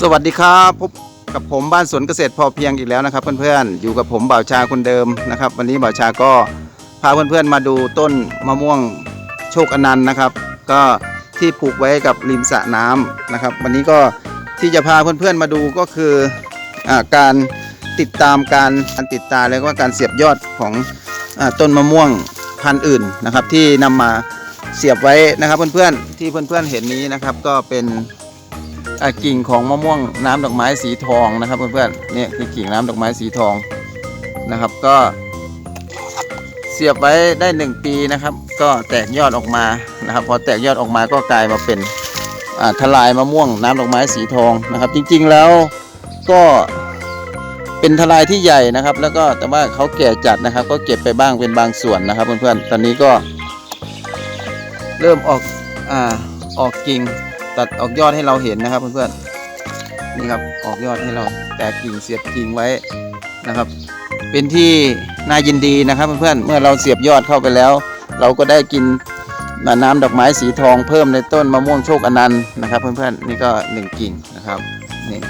สวัสดีครับพบกับผมบ้านสวนเกษตรพอเพียงอีกแล้วนะครับ เพื่อนๆอยู่กับผมบ่าวชาคนเดิมนะครับ วันนี้บ่าวชาก็พาเพื่อนๆมาดูต้นมะม่วงโชคอนันต์นะครับ ก็ที่ปลูกไว้กับริมสระน้ำนะครับ วันนี้ก็ที่จะพาเพื่อนๆมาดูก็คืออการติดตามการการติดตาแล้วก็การเสียบยอดของอต้นมะม่วงพันธุ์อื่นนะครับ ที่นำมาเสียบไว้นะครับ เพื่อนๆที่เพื่อนๆเห็นนี้นะครับก็เป็น กิ่งของมะม่วงน้ำดอกไม้สีทองนะครับเพื่อนๆเนี่ยคือกิ่งน้ำดอกไม้สีทองนะครับ ก็เสียบไว้ได้หนึ่งปีนะครับ ก็แตกยอดออกมานะครับ พอแตกยอดออกมาก็กลายมาเป็นทลายมะม่วงน้ำดอกไม้สีทองนะครับ จริงๆแล้วก็เป็นทลายที่ใหญ่นะครับ แล้วก็แต่ว่าเขาแก่จัดนะครับ ก็เก็บไปบ้างเป็นบางส่วนนะครับเพื่อนๆตอนนี้ก็เริ่มออกอ่าออกกิ่ง ตัดออกยอดให้เราเห็นนะครับเพื่อนๆนี่ครับออกยอดให้เราแตกกิ่งเสียบกิ่งไว้นะครับ เป็นที่น่ายินดีนะครับเพื่อนๆเมื่อเราเสียบยอดเข้าไปแล้ว เราก็ได้กินน้ำดอกไม้สีทองเพิ่มในต้นมะม่วงโชคอนันต์นะครับ เพื่อนๆนี่ก็หนึ่งกิ่งนะครับนี่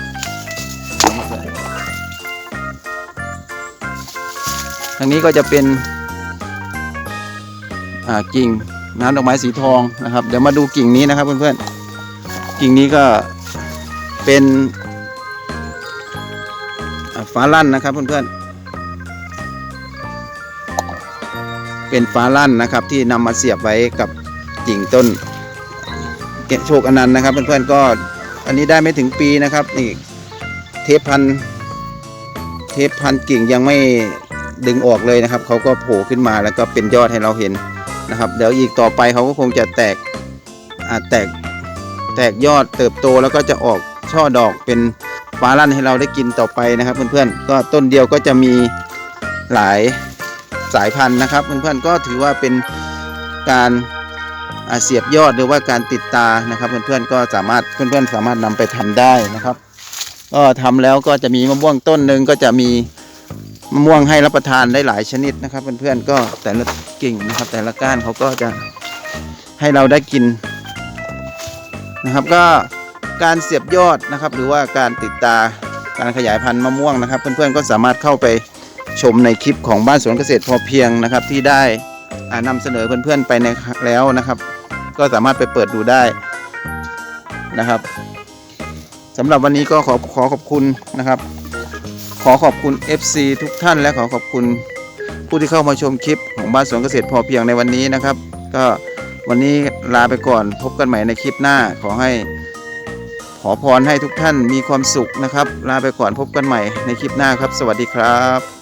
ทางนี้ก็จะเป็นอ่ากิ่งน้ำดอกไม้สีทองนะครับ เดี๋ยวมาดูกิ่งนี้นะครับเพื่อนๆ กิ่งนี้ก็เป็นฟ้าลั่นนะครับเพื่อนๆ เป็นฟ้าลั่นนะครับที่นำมาเสียบไว้กับกิ่งต้นเกโชคอนันต์นะครับเพื่อนๆก็อันนี้ได้ไม่ถึงปีนะครับนี่เทปพันเทปพันกิ่งยังไม่ดึงออกเลยนะครับเขาก็โผล่ขึ้นมาแล้วก็เป็นยอดให้เราเห็นนะครับ เดี๋ยวอีกต่อไปเขาก็คงจะแตกอ่าแตก แตกยอดเติบโตแล้วก็จะออกช่อดอกเป็นฟ้าลั่นให้เราได้กินต่อไปนะครับเพื่อนๆก็ต้นเดียวก็จะมีหลายสายพันธุ์นะครับเพื่อนๆก็ถือว่าเป็นการอาเสียบยอดหรือว่าการติดตานะครับ เพื่อนๆก็สามารถเพื่อนๆสามารถนำไปทำได้นะครับก็ทำแล้วก็จะมีมะม่วงต้นหนึ่งก็จะมีมะม่วงให้รับประทานได้หลายชนิดนะครับ เพื่อนๆก็แต่ละกิ่งนะครับ แต่ละก้านเขาก็จะให้เราได้กิน นะครับก็การเสียบยอดนะครับ หรือว่าการติดตาการขยายพันธุ์มะม่วงนะครับ เพื่อนๆก็สามารถเข้าไปชมในคลิปของบ้านสวนเกษตรพอเพียงนะครับ ที่ได้อ่านำเสนอเพื่อนๆไปในแล้วนะครับ ก็สามารถไปเปิดดูได้นะครับสำหรับวันนี้ก็ขอขอขอบคุณนะครับ ขอขอบคุณ FC ทุกท่านและขอขอบคุณผู้ที่เข้ามาชมคลิปของบ้านสวนเกษตรพอเพียงในวันนี้นะครับ ก็ วันนี้ลาไปก่อนพบกันใหม่ในคลิปหน้าขอให้ ขอพรให้ทุกท่านมีความสุขนะครับ ลาไปก่อนพบกันใหม่ในคลิปหน้าครับ สวัสดีครับ